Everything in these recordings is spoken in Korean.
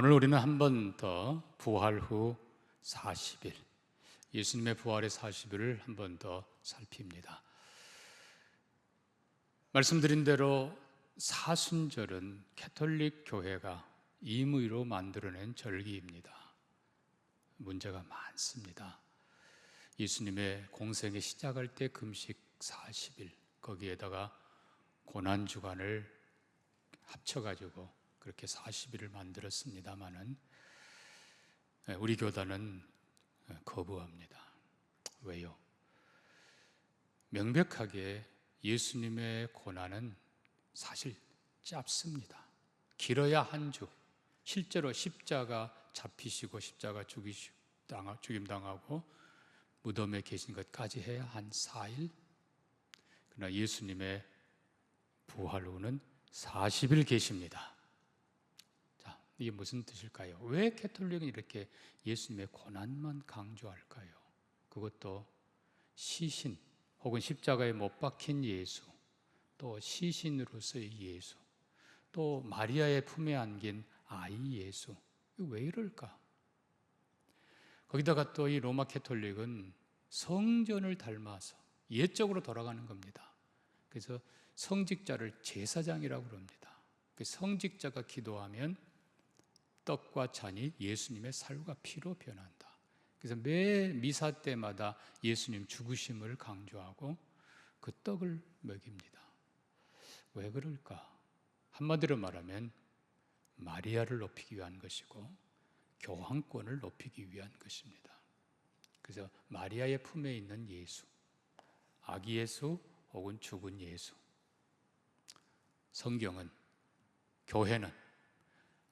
오늘 우리는 한 번 더 부활 후 40일, 예수님의 부활의 40일을 한 번 더 살핍니다. 말씀드린 대로 사순절은 캐톨릭 교회가 임의로 만들어낸 절기입니다. 문제가 많습니다. 예수님의 공생의 시작할 때 금식 40일, 거기에다가 고난 주간을 합쳐 가지고 그렇게 40일을 만들었습니다만은 우리 교단은 거부합니다. 왜요? 명백하게 예수님의 고난은 사실 짧습니다. 길어야 한 주. 실제로 십자가 잡히시고 십자가 죽이시, 죽임 당하고 무덤에 계신 것까지 해야 한 4일. 그러나 예수님의 부활 후는 40일 계십니다. 자, 이게 무슨 뜻일까요? 왜 캐톨릭은 이렇게 예수님의 고난만 강조할까요? 그것도 시신 혹은 십자가에 못 박힌 예수, 또 시신으로서의 예수, 또 마리아의 품에 안긴 아이 예수. 왜 이럴까? 거기다가 또 이 로마 캐톨릭은 성전을 닮아서 옛적으로 돌아가는 겁니다. 그래서 성직자를 제사장이라고 그럽니다. 그 성직자가 기도하면 떡과 잔이 예수님의 살과 피로 변한다. 그래서 매 미사 때마다 예수님 죽으심을 강조하고 그 떡을 먹입니다. 왜 그럴까? 한마디로 말하면 마리아를 높이기 위한 것이고 교황권을 높이기 위한 것입니다. 그래서 마리아의 품에 있는 예수, 아기 예수 혹은 죽은 예수. 성경은 교회는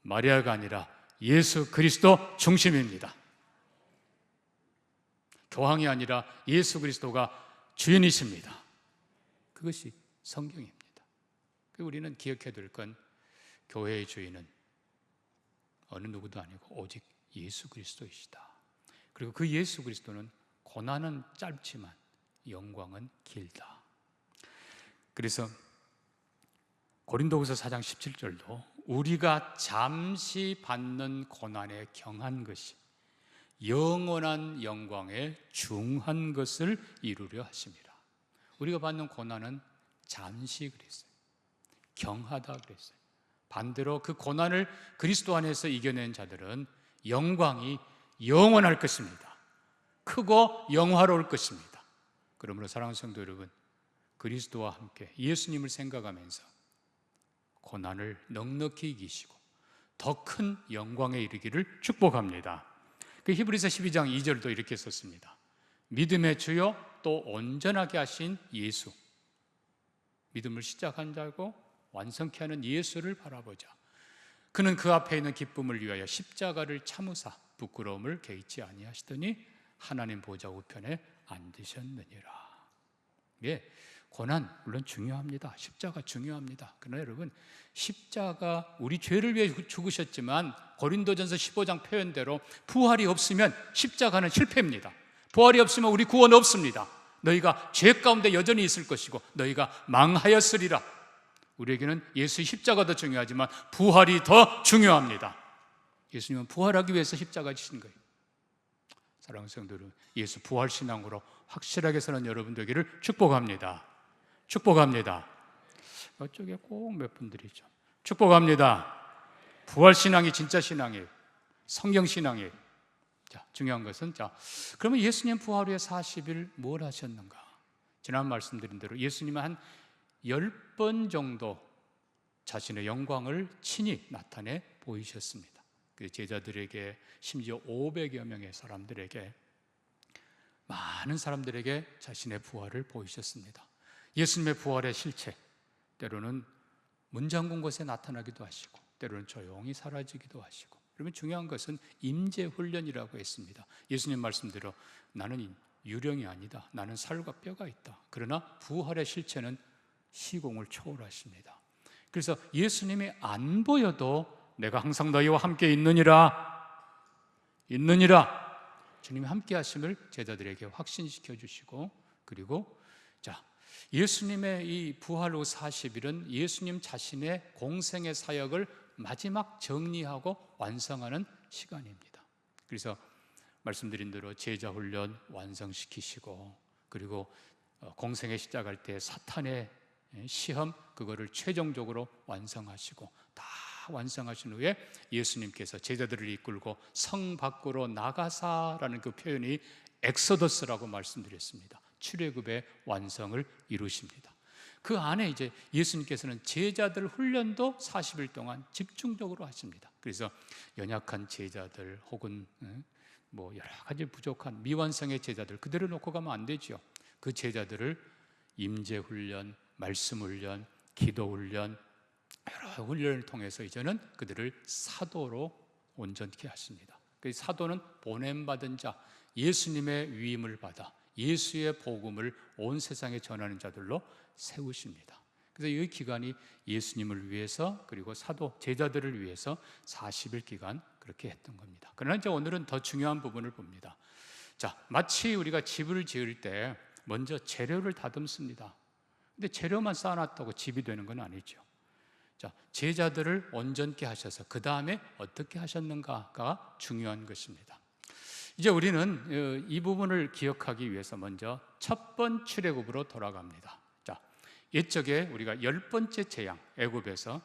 마리아가 아니라 예수 그리스도 중심입니다. 교황이 아니라 예수 그리스도가 주인이십니다. 그것이 성경입니다. 우리는 기억해야 될 건 교회의 주인은 어느 누구도 아니고 오직 예수 그리스도이시다. 그리고 그 예수 그리스도는 고난은 짧지만 영광은 길다. 그래서 고린도후서 4장 17절도 우리가 잠시 받는 고난에 경한 것이 영원한 영광에 중한 것을 이루려 하십니다. 우리가 받는 고난은 잠시 그랬어요. 경하다 그랬어요. 반대로 그 고난을 그리스도 안에서 이겨낸 자들은 영광이 영원할 것입니다. 크고 영화로울 것입니다. 그러므로 사랑하는 성도 여러분, 그리스도와 함께 예수님을 생각하면서 고난을 넉넉히 이기시고 더 큰 영광에 이르기를 축복합니다. 그 히브리서 12장 2절도 이렇게 썼습니다. 믿음의 주요 또 온전하게 하신 예수. 믿음을 시작한 자고 완성케 하는 예수를 바라보자. 그는 그 앞에 있는 기쁨을 위하여 십자가를 참으사 부끄러움을 개의치 아니하시더니 하나님 보좌 우편에 앉으셨느니라. 예, 고난 물론 중요합니다. 십자가 중요합니다. 그러나 여러분 십자가 우리 죄를 위해 죽으셨지만 고린도전서 15장 표현대로 부활이 없으면 십자가는 실패입니다. 부활이 없으면 우리 구원 없습니다. 너희가 죄 가운데 여전히 있을 것이고 너희가 망하였으리라. 우리에게는 예수 십자가 더 중요하지만 부활이 더 중요합니다. 예수님은 부활하기 위해서 십자가 지신 거예요. 사랑하는 성도들, 예수 부활 신앙으로 확실하게 사는 여러분 되기를 축복합니다. 축복합니다. 이쪽에 꼭 몇 분들이죠. 축복합니다. 부활 신앙이 진짜 신앙이에요. 성경 신앙이에요. 자, 중요한 것은 자, 그러면 예수님 부활 후에 40일 뭘 하셨는가? 지난 말씀드린 대로 예수님은 한 10번 정도 자신의 영광을 친히 나타내 보이셨습니다. 그 제자들에게 심지어 500여 명의 사람들에게 많은 사람들에게 자신의 부활을 보이셨습니다. 예수님의 부활의 실체 때로는 문장군 곳에 나타나기도 하시고 때로는 조용히 사라지기도 하시고 그러면 중요한 것은 임재 훈련이라고 했습니다. 예수님 말씀대로 나는 유령이 아니다. 나는 살과 뼈가 있다. 그러나 부활의 실체는 시공을 초월하십니다. 그래서 예수님이 안 보여도 내가 항상 너희와 함께 있느니라 있느니라 주님이 함께 하심을 제자들에게 확신시켜 주시고 그리고 자 예수님의 이 부활 후 40일은 예수님 자신의 공생의 사역을 마지막 정리하고 완성하는 시간입니다. 그래서 말씀드린 대로 제자 훈련 완성시키시고 그리고 어, 공생에 시작할 때 사탄의 예, 시험 그거를 최종적으로 완성하시고 다 완성하신 후에 예수님께서 제자들을 이끌고 성 밖으로 나가사라는 그 표현이 엑소더스라고 말씀드렸습니다. 출애굽의 완성을 이루십니다. 그 안에 이제 예수님께서는 제자들 훈련도 40일 동안 집중적으로 하십니다. 그래서 연약한 제자들 혹은 뭐 여러 가지 부족한 미완성의 제자들 그대로 놓고 가면 안 되죠. 그 제자들을 임재 훈련, 말씀 훈련, 기도 훈련 여러 훈련을 통해서 이제는 그들을 사도로 온전케 하십니다. 그 사도는 보냄 받은 자, 예수님의 위임을 받아 예수의 복음을 온 세상에 전하는 자들로 세우십니다. 그래서 이 기간이 예수님을 위해서 그리고 사도 제자들을 위해서 40일 기간 그렇게 했던 겁니다. 그러나 이제 오늘은 더 중요한 부분을 봅니다. 자, 마치 우리가 집을 지을 때 먼저 재료를 다듬습니다. 근데 재료만 쌓아놨다고 집이 되는 건 아니죠. 자, 제자들을 온전케 하셔서 그 다음에 어떻게 하셨는가가 중요한 것입니다. 이제 우리는 어, 이 부분을 기억하기 위해서 먼저 첫 번 출애굽으로 돌아갑니다. 자, 옛적에 우리가 열 번째 재앙 애굽에서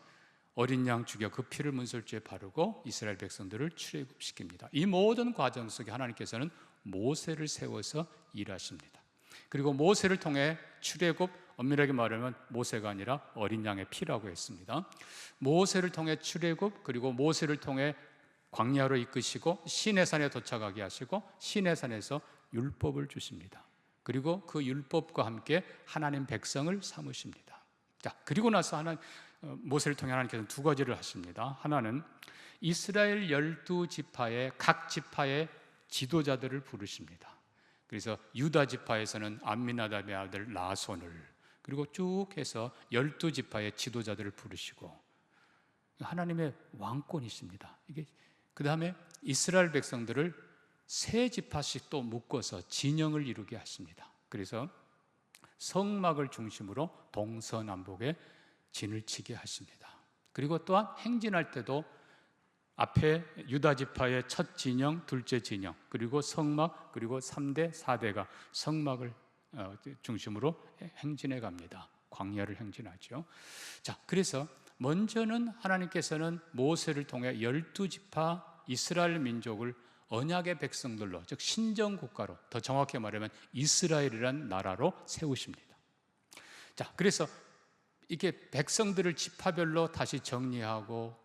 어린 양 죽여 그 피를 문설주에 바르고 이스라엘 백성들을 출애굽시킵니다. 이 모든 과정 속에 하나님께서는 모세를 세워서 일하십니다. 그리고 모세를 통해 출애굽 엄밀하게 말하면 모세가 아니라 어린 양의 피라고 했습니다. 모세를 통해 출애굽 그리고 모세를 통해 광야로 이끄시고 시내산에 도착하게 하시고 시내산에서 율법을 주십니다. 그리고 그 율법과 함께 하나님 백성을 삼으십니다. 자, 그리고 나서 하나 어, 모세를 통해 하나님께서 두 가지를 하십니다. 하나는 이스라엘 열두 지파의 각 지파의 지도자들을 부르십니다. 그래서 유다 지파에서는 암미나답의 아들 라손을 그리고 쭉 해서 열두 지파의 지도자들을 부르시고 하나님의 왕권이십니다. 이게 그 다음에 이스라엘 백성들을 세 지파씩 또 묶어서 진영을 이루게 하십니다. 그래서 성막을 중심으로 동서남북에 진을 치게 하십니다. 그리고 또한 행진할 때도 앞에 유다 지파의 첫 진영, 둘째 진영, 그리고 성막, 그리고 3대, 4대가 성막을 어, 중심으로 행진해 갑니다. 광야를 행진하죠. 자, 그래서 먼저는 하나님께서는 모세를 통해 열두 지파 이스라엘 민족을 언약의 백성들로 즉 신정 국가로 더 정확히 말하면 이스라엘이란 나라로 세우십니다. 자, 그래서 이게 백성들을 지파별로 다시 정리하고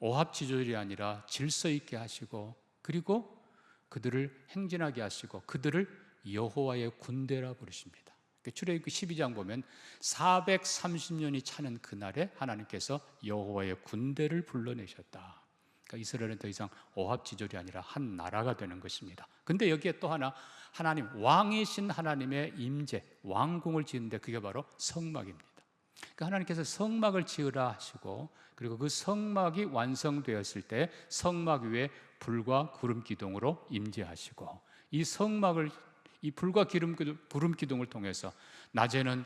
오합지졸이 아니라 질서 있게 하시고 그리고 그들을 행진하게 하시고 그들을 여호와의 군대라 부르십니다. 출애굽기 12장 보면 430년이 차는 그날에 하나님께서 여호와의 군대를 불러내셨다. 그러니까 이스라엘은 더 이상 오합지졸이 아니라 한 나라가 되는 것입니다. 근데 여기에 또 하나 하나님 왕이신 하나님의 임재 왕궁을 지는데 그게 바로 성막입니다. 그러니까 하나님께서 성막을 지으라 하시고 그리고 그 성막이 완성되었을 때 성막 위에 불과 구름 기둥으로 임재하시고 이 성막을 이 불과 기름 구름 기둥을 통해서 낮에는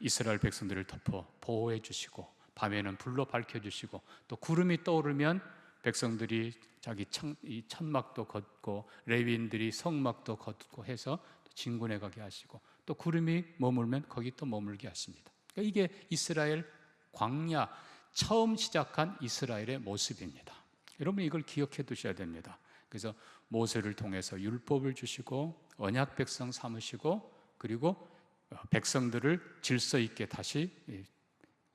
이스라엘 백성들을 덮어 보호해 주시고 밤에는 불로 밝혀 주시고 또 구름이 떠오르면 백성들이 자기 천, 이 천막도 걷고 레위인들이 성막도 걷고 해서 진군해 가게 하시고 또 구름이 머물면 거기 또 머물게 하십니다. 그러니까 이게 이스라엘 광야 처음 시작한 이스라엘의 모습입니다. 여러분 이걸 기억해 두셔야 됩니다. 그래서 모세를 통해서 율법을 주시고 언약 백성 삼으시고 그리고 백성들을 질서 있게 다시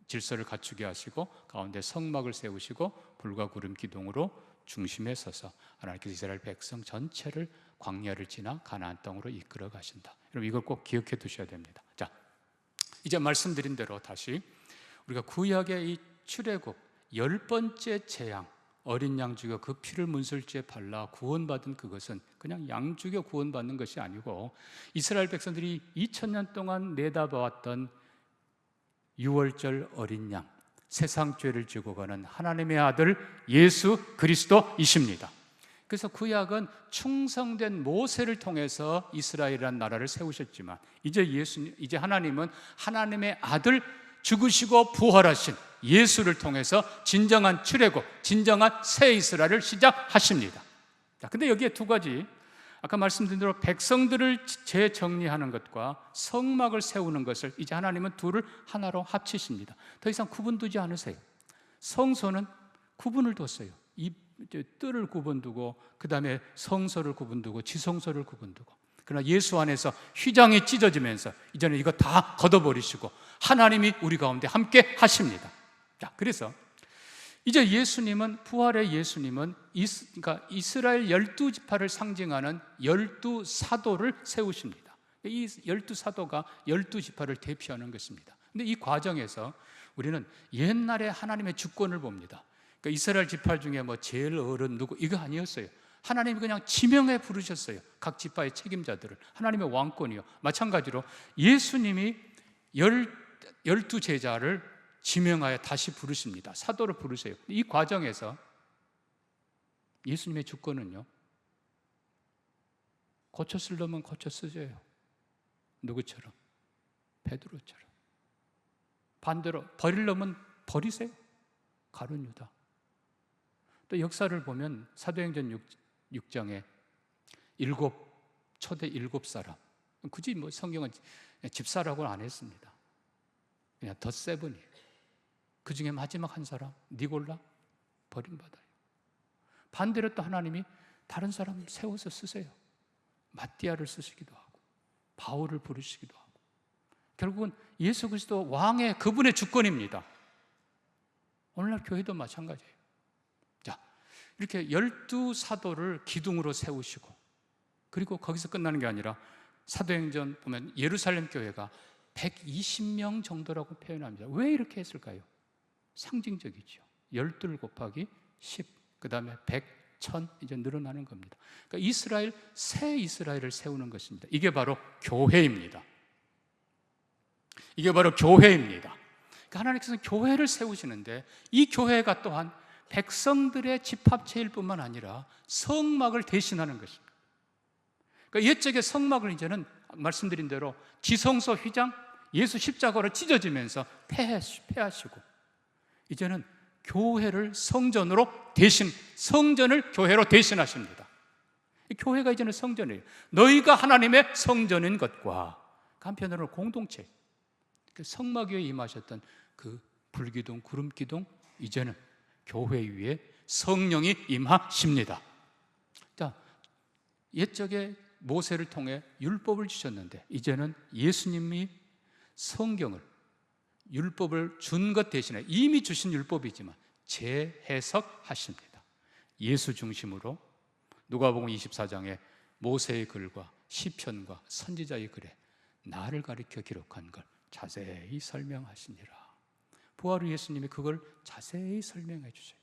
질서를 갖추게 하시고 가운데 성막을 세우시고 불과 구름 기둥으로 중심에 서서 하나님께서 이스라엘 백성 전체를 광야를 지나 가나안 땅으로 이끌어 가신다. 여러분 이걸 꼭 기억해 두셔야 됩니다. 자, 이제 말씀드린 대로 다시 우리가 구약의 이 출애굽 열 번째 재앙 어린 양 죽여 그 피를 문설주에 발라 구원받은 그것은 그냥 양 죽여 구원받는 것이 아니고 이스라엘 백성들이 2000년 동안 내다보았던 6월절 어린 양 세상 죄를 지고 가는 하나님의 아들 예수 그리스도이십니다. 그래서 구약은 충성된 모세를 통해서 이스라엘이라는 나라를 세우셨지만 이제 예수 이제 하나님은 하나님의 아들 죽으시고 부활하신 예수를 통해서 진정한 출애굽, 진정한 새 이스라엘을 시작하십니다. 자, 근데 여기에 두 가지 아까 말씀드린 대로 백성들을 재정리하는 것과 성막을 세우는 것을 이제 하나님은 둘을 하나로 합치십니다. 더 이상 구분두지 않으세요. 성소는 구분을 뒀어요. 이 뜰을 구분두고 그 다음에 성소를 구분두고 지성소를 구분두고 그러나 예수 안에서 휘장이 찢어지면서 이제는 이거 다 걷어버리시고 하나님이 우리 가운데 함께 하십니다. 자, 그래서 이제 예수님은 부활의 예수님은 이스, 그러니까 이스라엘 열두 지파를 상징하는 열두 사도를 세우십니다. 이 열두 사도가 열두 지파를 대표하는 것입니다. 근데 이 과정에서 우리는 옛날에 하나님의 주권을 봅니다. 그러니까 이스라엘 지파 중에 뭐 제일 어른 누구 이거 아니었어요. 하나님이 그냥 지명해 부르셨어요. 각 지파의 책임자들을 하나님의 왕권이요. 마찬가지로 예수님이 열 열두 제자를 지명하여 다시 부르십니다. 사도를 부르세요. 이 과정에서 예수님의 주권은요. 고쳐 쓸 놈은 고쳐 쓰세요. 누구처럼? 베드로처럼. 반대로 버릴 놈은 버리세요. 가룟 유다. 또 역사를 보면 사도행전 6, 장에 일곱 초대 일곱 사람 굳이 뭐 성경은 집사라고는 안 했습니다. 그냥 더 세븐이에요. 그 중에 마지막 한 사람 니골라 버림받아요. 반대로 또 하나님이 다른 사람 세워서 쓰세요. 마띠아를 쓰시기도 하고 바울을 부르시기도 하고 결국은 예수 그리스도 왕의 그분의 주권입니다. 오늘날 교회도 마찬가지예요. 자, 이렇게 열두 사도를 기둥으로 세우시고 그리고 거기서 끝나는 게 아니라 사도행전 보면 예루살렘 교회가 120명 정도라고 표현합니다. 왜 이렇게 했을까요? 상징적이죠. 열둘 곱하기 10, 그 다음에 100, 1000 이제 늘어나는 겁니다. 그러니까 이스라엘, 새 이스라엘을 세우는 것입니다. 이게 바로 교회입니다. 이게 바로 교회입니다. 그러니까 하나님께서는 교회를 세우시는데 이 교회가 또한 백성들의 집합체일 뿐만 아니라 성막을 대신하는 것입니다. 그러니까 옛적의 성막을 이제는 말씀드린 대로 지성소 휘장, 예수 십자가로 찢어지면서 폐하시고 이제는 교회를 성전으로 대신 성전을 교회로 대신하십니다. 교회가 이제는 성전이에요. 너희가 하나님의 성전인 것과 한편으로 공동체 그 성막에 임하셨던 그 불기둥 구름기둥 이제는 교회 위에 성령이 임하십니다. 자, 옛적에 모세를 통해 율법을 주셨는데 이제는 예수님이 성경을 율법을 준 것 대신에 이미 주신 율법이지만 재해석하십니다. 예수 중심으로 누가복음 24장에 모세의 글과 시편과 선지자의 글에 나를 가리켜 기록한 걸 자세히 설명하시니라. 부활의 예수님이 그걸 자세히 설명해 주세요.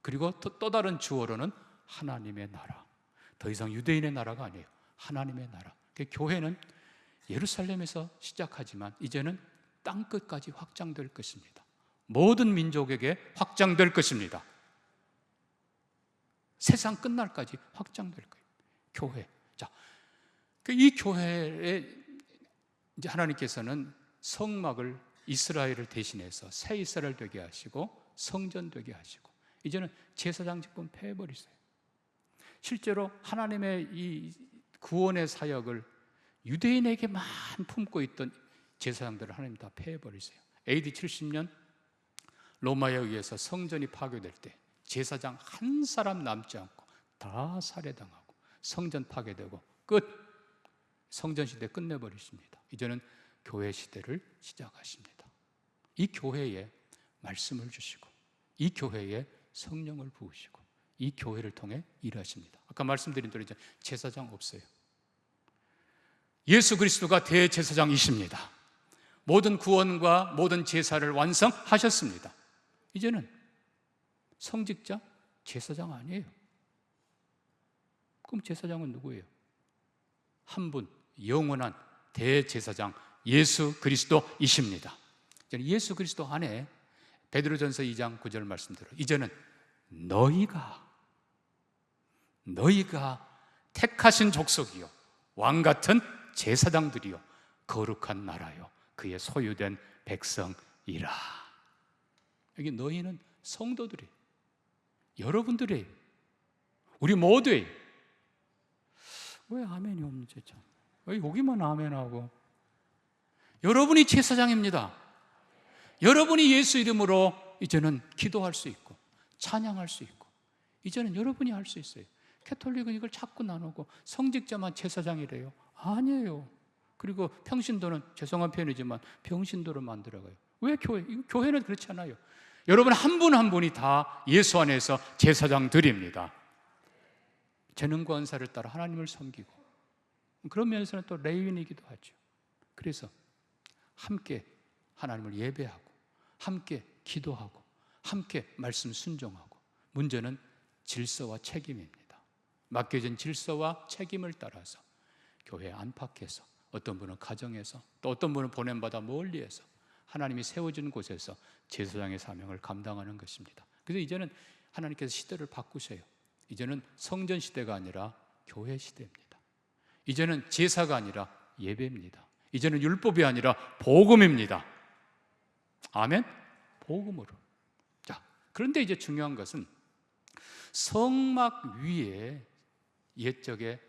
그리고 또, 또 다른 주어로는 하나님의 나라. 더 이상 유대인의 나라가 아니에요. 하나님의 나라. 그 교회는 예루살렘에서 시작하지만 이제는 땅 끝까지 확장될 것입니다. 모든 민족에게 확장될 것입니다. 세상 끝날까지 확장될 거예요. 교회. 자, 그이 교회에 이제 하나님께서는 성막을 이스라엘을 대신해서 새 이스라엘 되게 하시고 성전 되게 하시고 이제는 제사장 직분 폐해버리세요. 실제로 하나님의 이 구원의 사역을 유대인에게만 품고 있던 제사장들을 하나님 다 폐해버리세요. AD 70년 로마에 의해서 성전이 파괴될 때 제사장 한 사람 남지 않고 다 살해당하고 성전 파괴되고 끝 성전 시대 끝내버리십니다. 이제는 교회 시대를 시작하십니다. 이 교회에 말씀을 주시고 이 교회에 성령을 부으시고 이 교회를 통해 일하십니다. 아까 말씀드린 대로 이제 제사장 없어요. 예수 그리스도가 대제사장이십니다. 모든 구원과 모든 제사를 완성하셨습니다. 이제는 성직자, 제사장 아니에요. 그럼 제사장은 누구예요? 한 분, 영원한 대제사장 예수 그리스도이십니다. 예수 그리스도 안에 베드로전서 2장 9절 말씀대로 이제는 너희가 너희가 택하신 족속이요 왕 같은 제사장들이요 거룩한 나라요 그의 소유된 백성이십니다. 여기 너희는 성도들이 여러분들이 우리 모두의 왜 아멘이 없는지 참. 왜 여기만 아멘하고 여러분이 제사장입니다. 여러분이 예수 이름으로 이제는 기도할 수 있고 찬양할 수 있고 이제는 여러분이 할 수 있어요. 캐톨릭은 이걸 자꾸 나누고 성직자만 제사장이래요. 아니에요. 그리고 평신도는 죄송한 표현이지만 병신도를 만들어가요. 왜 교회? 교회는 그렇지 않아요. 여러분 한분한 분이 다 예수 안에서 제사장들입니다. 재능과 은사를 따라 하나님을 섬기고 그런 면에서는 또 레위인이기도 하죠. 그래서 함께 하나님을 예배하고 함께 기도하고 함께 말씀 순종하고 문제는 질서와 책임입니다. 맡겨진 질서와 책임을 따라서 교회 안팎에서 어떤 분은 가정에서 또 어떤 분은 보냄받아 멀리에서 하나님이 세워준 곳에서 제사장의 사명을 감당하는 것입니다. 그래서 이제는 하나님께서 시대를 바꾸세요. 이제는 성전 시대가 아니라 교회 시대입니다. 이제는 제사가 아니라 예배입니다. 이제는 율법이 아니라 복음입니다. 아멘? 복음으로. 자, 그런데 이제 중요한 것은 성막 위에 옛적에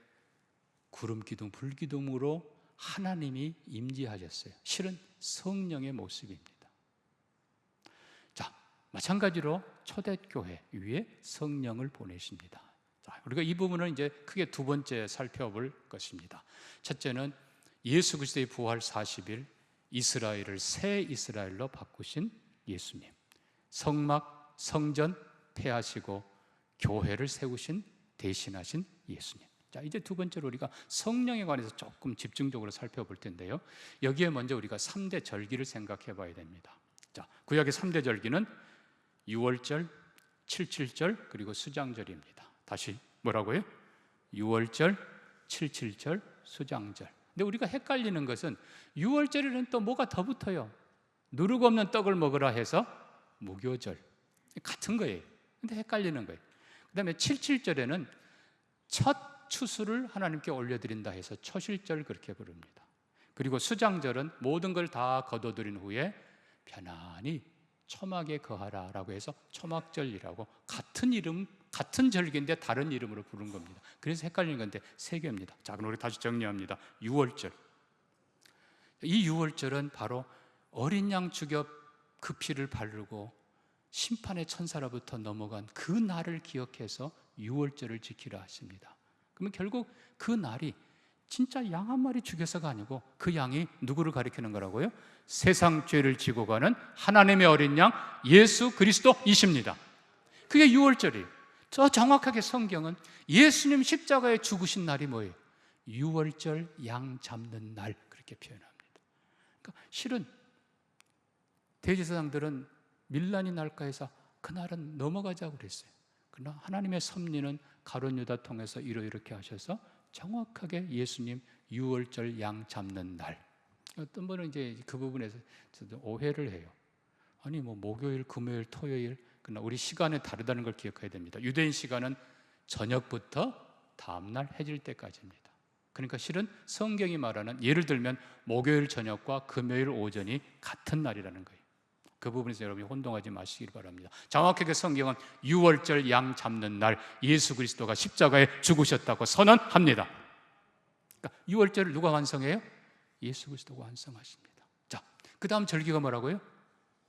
구름 기둥, 불 기둥으로 하나님이 임재하셨어요. 실은 성령의 모습입니다. 자, 마찬가지로 초대교회 위에 성령을 보내십니다. 자, 우리가 이 부분을 이제 크게 두 번째 살펴볼 것입니다. 첫째는 예수 그리스도의 부활 40일 이스라엘을 새 이스라엘로 바꾸신 예수님. 성막, 성전 폐하시고 교회를 세우신 대신하신 예수님. 자, 이제 두 번째로 우리가 성령에 관해서 조금 집중적으로 살펴볼 텐데요. 여기에 먼저 우리가 3대 절기를 생각해 봐야 됩니다. 자, 구약의 3대 절기는 6월절, 77절, 그리고 수장절입니다. 다시 뭐라고요? 6월절, 77절, 수장절. 근데 우리가 헷갈리는 것은 6월절에는 또 뭐가 더 붙어요? 누르고 없는 떡을 먹으라 해서 무교절. 같은 거예요. 근데 헷갈리는 거예요. 그 다음에 77절에는 첫 추수를 하나님께 올려드린다 해서 초실절 그렇게 부릅니다. 그리고 수장절은 모든 걸 다 거둬들인 후에 편안히 초막에 거하라 라고 해서 초막절이라고 같은 이름 같은 절기인데 다른 이름으로 부른 겁니다. 그래서 헷갈리는 건데 세 개입니다. 자, 그럼 우리 다시 정리합니다. 6월절. 이 6월절은 바로 어린 양 죽여 그 피를 바르고 심판의 천사로부터 넘어간 그 날을 기억해서 6월절을 지키라 하십니다. 그러면 결국 그 날이 진짜 양 한 마리 죽여서가 아니고 그 양이 누구를 가리키는 거라고요? 세상 죄를 지고 가는 하나님의 어린 양 예수 그리스도이십니다. 그게 6월절이에요. 저 정확하게 성경은 예수님 십자가에 죽으신 날이 뭐예요? 6월절 양 잡는 날 그렇게 표현합니다. 그러니까 실은 대제사장들은 밀란이 날까 해서 그날은 넘어가자고 그랬어요. 그러나 하나님의 섭리는 가론 유다 통해서 이렇게 하셔서 정확하게 예수님 6월절 양 잡는 날. 어떤 분은 이제 그 부분에서 오해를 해요. 아니 뭐 목요일, 금요일, 토요일 그러나 우리 시간이 다르다는 걸 기억해야 됩니다. 유대인 시간은 저녁부터 다음날 해질 때까지입니다. 그러니까 실은 성경이 말하는 예를 들면 목요일 저녁과 금요일 오전이 같은 날이라는 거예요. 그 부분에서 여러분이 혼동하지 마시길 바랍니다. 정확하게 성경은 6월절 양 잡는 날 예수 그리스도가 십자가에 죽으셨다고 선언합니다. 그러니까 6월절을 누가 완성해요? 예수 그리스도가 완성하십니다. 자, 그 다음 절기가 뭐라고요?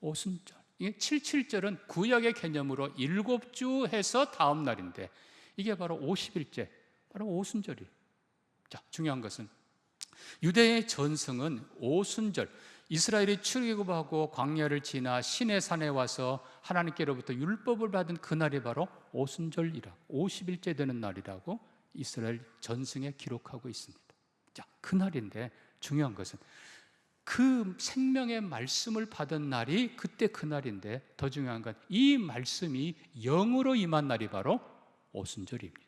오순절. 이게 77절은 구약의 개념으로 일곱 주 해서 다음 날인데 이게 바로 50일째, 바로 오순절이. 자, 중요한 것은 유대의 전승은 오순절, 이스라엘이 출애굽하고 광야를 지나 시내 산에 와서 하나님께로부터 율법을 받은 그날이 바로 오순절이라 50일째 되는 날이라고 이스라엘 전승에 기록하고 있습니다. 자, 그날인데 중요한 것은 그 생명의 말씀을 받은 날이 그때 그 날인데 더 중요한 건 이 말씀이 영으로 임한 날이 바로 오순절입니다.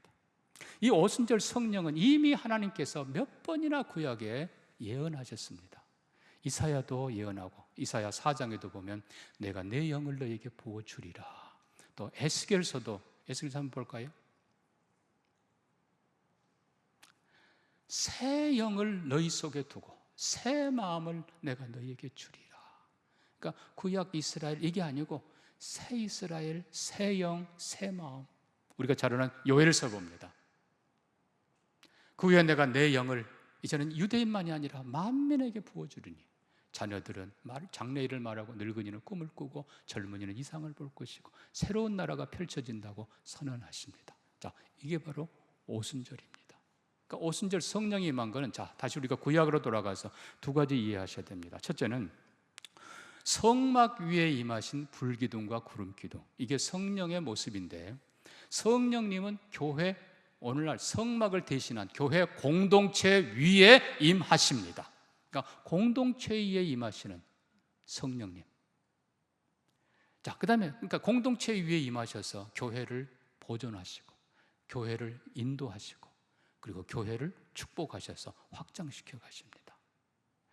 이 오순절 성령은 이미 하나님께서 몇 번이나 구약에 예언하셨습니다. 이사야도 예언하고 이사야 4장에도 보면 내가 내 영을 너에게 부어 주리라. 또 에스겔서도 에스겔서 한번 볼까요? 새 영을 너희 속에 두고 새 마음을 내가 너희에게 주리라. 그러니까 구약 이스라엘 이게 아니고 새 이스라엘, 새 영, 새 마음. 우리가 잘 아는 요엘 서 봅니다. 그 후에 내가 내 영을 이제는 유대인만이 아니라 만민에게 부어주리니 자녀들은 말, 장래일을 말하고 늙은이는 꿈을 꾸고 젊은이는 이상을 볼 것이고 새로운 나라가 펼쳐진다고 선언하십니다. 자, 이게 바로 오순절입니다. 그러니까 오순절 성령이 임한 거는 자, 다시 우리가 구약으로 돌아가서 두 가지 이해하셔야 됩니다. 첫째는 성막 위에 임하신 불기둥과 구름기둥. 이게 성령의 모습인데 성령님은 교회 오늘날 성막을 대신한 교회 공동체 위에 임하십니다. 그러니까 공동체 위에 임하시는 성령님. 자, 그다음에 그러니까 공동체 위에 임하셔서 교회를 보존하시고 교회를 인도하시고 그리고 교회를 축복하셔서 확장시켜 가십니다.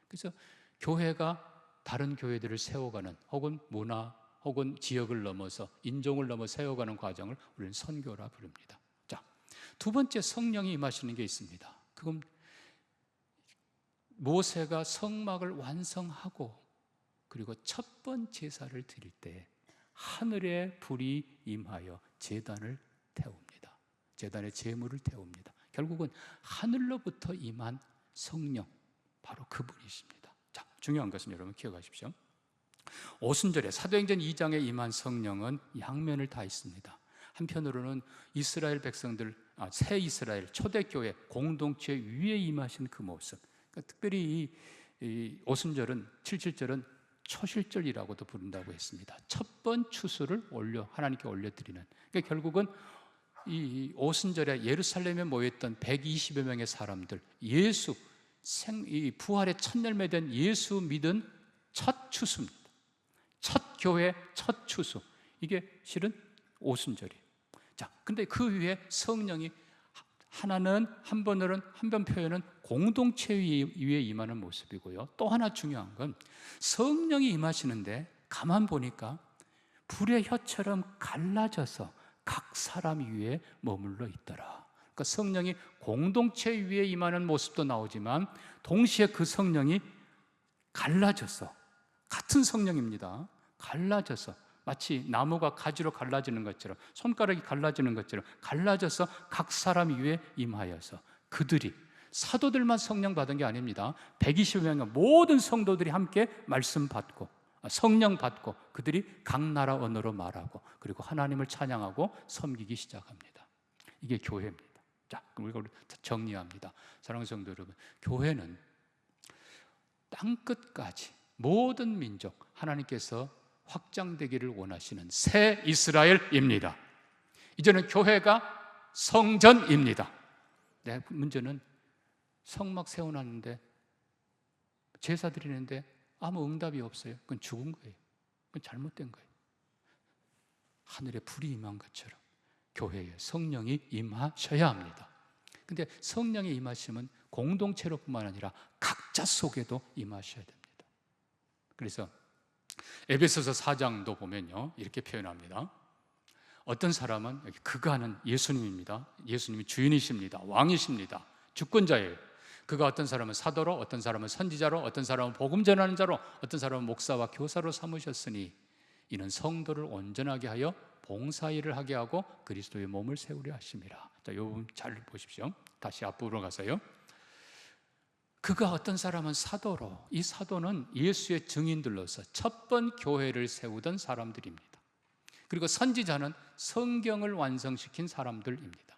그래서 교회가 다른 교회들을 세워가는 혹은 문화 혹은 지역을 넘어서 인종을 넘어 세워가는 과정을 우리는 선교라 부릅니다. 자, 두 번째 성령이 임하시는 게 있습니다. 그건 모세가 성막을 완성하고 그리고 첫 번 제사를 드릴 때 하늘의 불이 임하여 제단을 태웁니다. 제단에 제물을 태웁니다. 결국은 하늘로부터 임한 성령 바로 그분이십니다. 자, 중요한 것은 여러분 기억하십시오. 오순절에 사도행전 2장에 임한 성령은 양면을 다 있습니다. 한편으로는 이스라엘 백성들, 아, 새 이스라엘 초대교회 공동체 위에 임하신 그 모습. 그러니까 특별히 이, 이 오순절은 77절은 초실절이라고도 부른다고 했습니다. 첫 번 추수를 올려 하나님께 올려드리는. 그러니까 결국은 이 오순절에 예루살렘에 모였던 120여 명의 사람들, 예수 생, 이 부활의 첫 열매된 예수 믿은 첫 추수입니다. 첫 교회 첫 추수. 이게 실은 오순절이에요. 자, 근데 그 위에 성령이 하나는 한 번으로는 한번 표현은 공동체 위에 임하는 모습이고요. 또 하나 중요한 건 성령이 임하시는데 가만 보니까 불의 혀처럼 갈라져서 각 사람 위에 머물러 있더라. 그러니까 성령이 공동체 위에 임하는 모습도 나오지만 동시에 그 성령이 갈라져서 같은 성령입니다. 갈라져서 마치 나무가 가지로 갈라지는 것처럼 손가락이 갈라지는 것처럼 갈라져서 각 사람 위에 임하여서 그들이 사도들만 성령 받은 게 아닙니다. 120명의 모든 성도들이 함께 말씀 받고 성령 받고 그들이 각 나라 언어로 말하고 그리고 하나님을 찬양하고 섬기기 시작합니다. 이게 교회입니다. 자, 우리가 정리합니다. 사랑하는 성도 여러분, 교회는 땅 끝까지 모든 민족 하나님께서 확장되기를 원하시는 새 이스라엘입니다. 이제는 교회가 성전입니다. 네, 문제는 성막 세워놨는데 제사 드리는데 아무 응답이 없어요. 그건 죽은 거예요. 그건 잘못된 거예요. 하늘에 불이 임한 것처럼 교회에 성령이 임하셔야 합니다. 근데 성령이 임하시면 공동체로뿐만 아니라 각자 속에도 임하셔야 됩니다. 그래서 에베소서 4장도 보면요. 이렇게 표현합니다. 어떤 사람은 그가 는 예수님입니다. 예수님이 주인이십니다. 왕이십니다. 주권자예요. 그가 어떤 사람은 사도로, 어떤 사람은 선지자로, 어떤 사람은 복음 전하는 자로, 어떤 사람은 목사와 교사로 삼으셨으니 이는 성도를 온전하게 하여 봉사일을 하게 하고 그리스도의 몸을 세우려 하심이라. 자, 이 부분 잘 보십시오. 다시 앞부분으로 가서요. 그가 어떤 사람은 사도로 이 사도는 예수의 증인들로서 첫 번 교회를 세우던 사람들입니다. 그리고 선지자는 성경을 완성시킨 사람들입니다.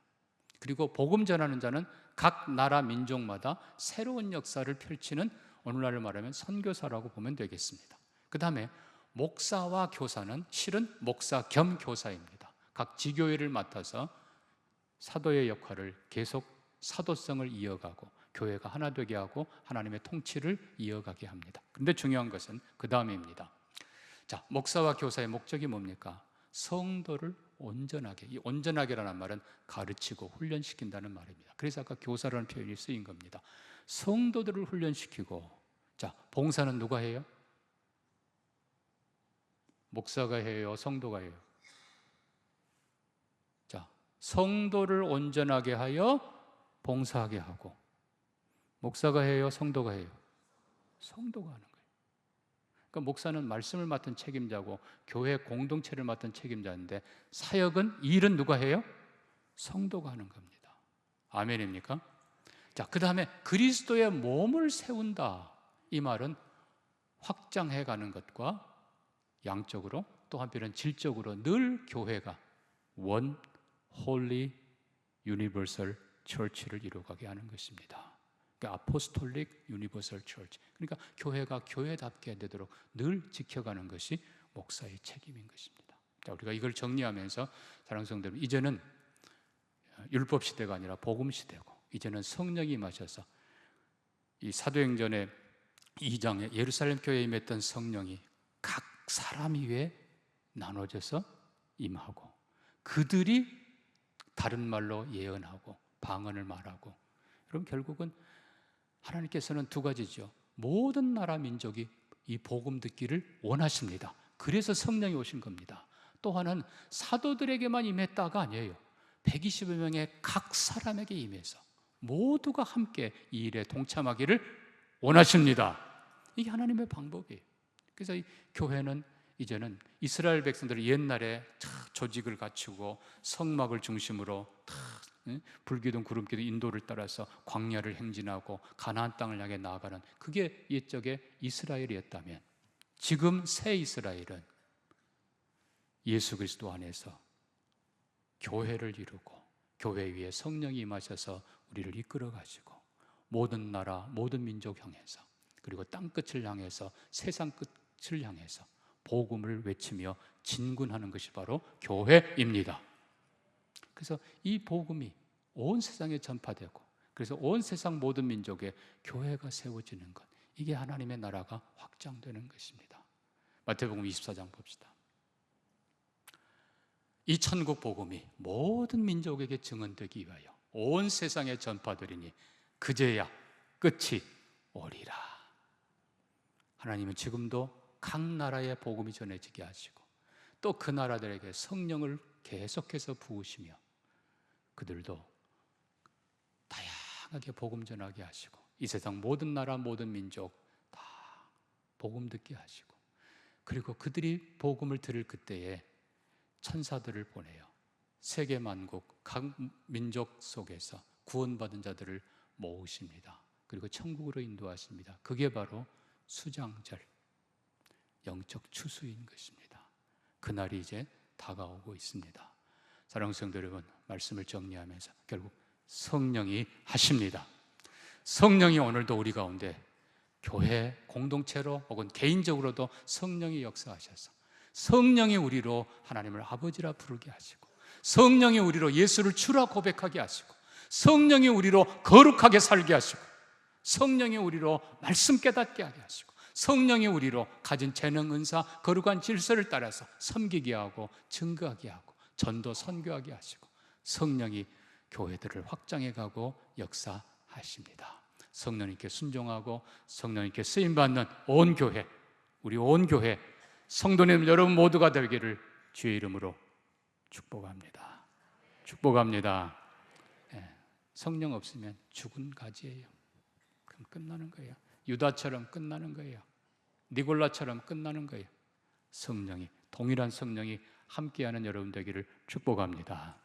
그리고 복음 전하는 자는 각 나라 민족마다 새로운 역사를 펼치는 오늘날을 말하면 선교사라고 보면 되겠습니다. 그 다음에 목사와 교사는 실은 목사 겸 교사입니다. 각 지교회를 맡아서 사도의 역할을 계속 사도성을 이어가고 교회가 하나 되게 하고 하나님의 통치를 이어가게 합니다. 그런데 중요한 것은 그 다음입니다. 자, 목사와 교사의 목적이 뭡니까? 성도를 온전하게, 이 온전하게라는 말은 가르치고 훈련시킨다는 말입니다. 그래서 아까 교사라는 표현이 쓰인 겁니다. 성도들을 훈련시키고, 자, 봉사는 누가 해요? 목사가 해요? 성도가 해요? 자, 성도를 온전하게 하여 봉사하게 하고, 목사가 해요? 성도가 해요? 성도가 하는 거예요. 그러니까 목사는 말씀을 맡은 책임자고 교회 공동체를 맡은 책임자인데 사역은 일은 누가 해요? 성도가 하는 겁니다. 아멘입니까? 자, 그 다음에 그리스도의 몸을 세운다. 이 말은 확장해 가는 것과 양적으로 또 한편은 질적으로 늘 교회가 원 홀리 유니버설 처치를 이루어가게 하는 것입니다. 아포스톨릭 유니버설 처치. 그러니까 교회가 교회답게 되도록 늘 지켜가는 것이 목사의 책임인 것입니다. 자, 우리가 이걸 정리하면서 성도들 이제는 율법 시대가 아니라 복음 시대고 이제는 성령이 마셔서 이 사도행전의 2장에 예루살렘 교회에 임했던 성령이 각 사람 위에 나눠져서 임하고 그들이 다른 말로 예언하고 방언을 말하고 그럼 결국은 하나님께서는 두 가지죠. 모든 나라 민족이 이 복음 듣기를 원하십니다. 그래서 성령이 오신 겁니다. 또 하나는 사도들에게만 임했다가 아니에요. 120여 명의 각 사람에게 임해서 모두가 함께 이 일에 동참하기를 원하십니다. 이게 하나님의 방법이에요. 그래서 이 교회는 이제는 이스라엘 백성들이 옛날에 참 조직을 갖추고 성막을 중심으로 다 응? 불기둥 구름기둥 인도를 따라서 광야를 행진하고 가나안 땅을 향해 나아가는 그게 옛적의 이스라엘이었다면 지금 새 이스라엘은 예수 그리스도 안에서 교회를 이루고 교회 위에 성령이 임하셔서 우리를 이끌어 가지고 모든 나라 모든 민족 향해서 그리고 땅 끝을 향해서 세상 끝을 향해서 복음을 외치며 진군하는 것이 바로 교회입니다. 그래서 이 복음이 온 세상에 전파되고 그래서 온 세상 모든 민족에 교회가 세워지는 것 이게 하나님의 나라가 확장되는 것입니다. 마태복음 24장 봅시다. 이 천국 복음이 모든 민족에게 증언되기 위하여 온 세상에 전파되리니 그제야 끝이 오리라. 하나님은 지금도 각 나라의 복음이 전해지게 하시고 또 그 나라들에게 성령을 계속해서 부으시며 그들도 다양하게 복음 전하게 하시고 이 세상 모든 나라 모든 민족 다 복음 듣게 하시고 그리고 그들이 복음을 들을 그때에 천사들을 보내요. 세계 만국 각 민족 속에서 구원받은 자들을 모으십니다. 그리고 천국으로 인도하십니다. 그게 바로 수장절 영적 추수인 것입니다. 그날이 이제 다가오고 있습니다. 사랑하는 성도 여러분, 말씀을 정리하면서 결국 성령이 하십니다. 성령이 오늘도 우리 가운데 교회 공동체로 혹은 개인적으로도 성령이 역사하셔서 성령이 우리로 하나님을 아버지라 부르게 하시고 성령이 우리로 예수를 주라 고백하게 하시고 성령이 우리로 거룩하게 살게 하시고 성령이 우리로 말씀 깨닫게 하게 하시고 성령이 우리로 가진 재능 은사 거룩한 질서를 따라서 섬기게 하고 증거하게 하고 전도 선교하게 하시고 성령이 교회들을 확장해 가고 역사하십니다. 성령님께 순종하고 성령님께 쓰임 받는 온 교회 우리 온 교회 성도님 여러분 모두가 되기를 주의 이름으로 축복합니다. 축복합니다. 예, 성령 없으면 죽은 가지예요. 그럼 끝나는 거예요. 유다처럼 끝나는 거예요. 니골라처럼 끝나는 거예요. 성령이 동일한 성령이 함께하는 여러분 되기를 축복합니다.